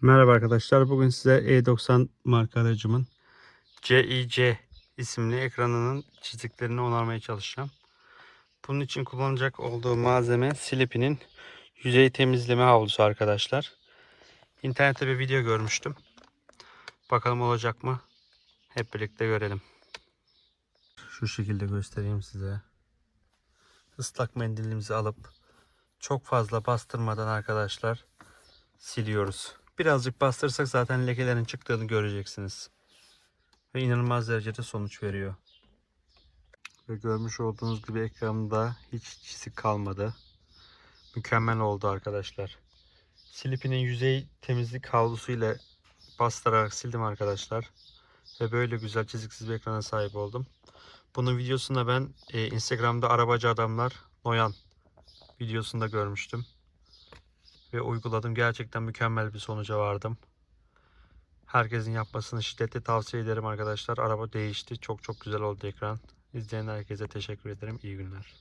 Merhaba arkadaşlar. Bugün size E90 marka aracımın CIC isimli ekranının çiziklerini onarmaya çalışacağım. Bunun için kullanacak olduğu malzeme Slippy'nin yüzey temizleme havlusu arkadaşlar. İnternette bir video görmüştüm. Bakalım olacak mı? Hep birlikte görelim. Şu şekilde göstereyim size. Islak mendilimizi alıp çok fazla bastırmadan arkadaşlar siliyoruz. Birazcık bastırırsak zaten lekelerin çıktığını göreceksiniz. Ve inanılmaz derecede sonuç veriyor. Ve görmüş olduğunuz gibi ekranımda hiç çizik kalmadı. Mükemmel oldu arkadaşlar. Slippy'nin yüzey temizlik havlusu ile bastırarak sildim arkadaşlar. Ve böyle güzel çiziksiz bir ekrana sahip oldum. Bunun videosunda ben e, Instagram'da arabacı adamlar Noyan videosunda görmüştüm ve uyguladım. Gerçekten mükemmel bir sonuca vardım. Herkesin yapmasını şiddetle tavsiye ederim arkadaşlar. Araba değişti. Çok çok güzel oldu ekran. İzleyen herkese teşekkür ederim. İyi günler.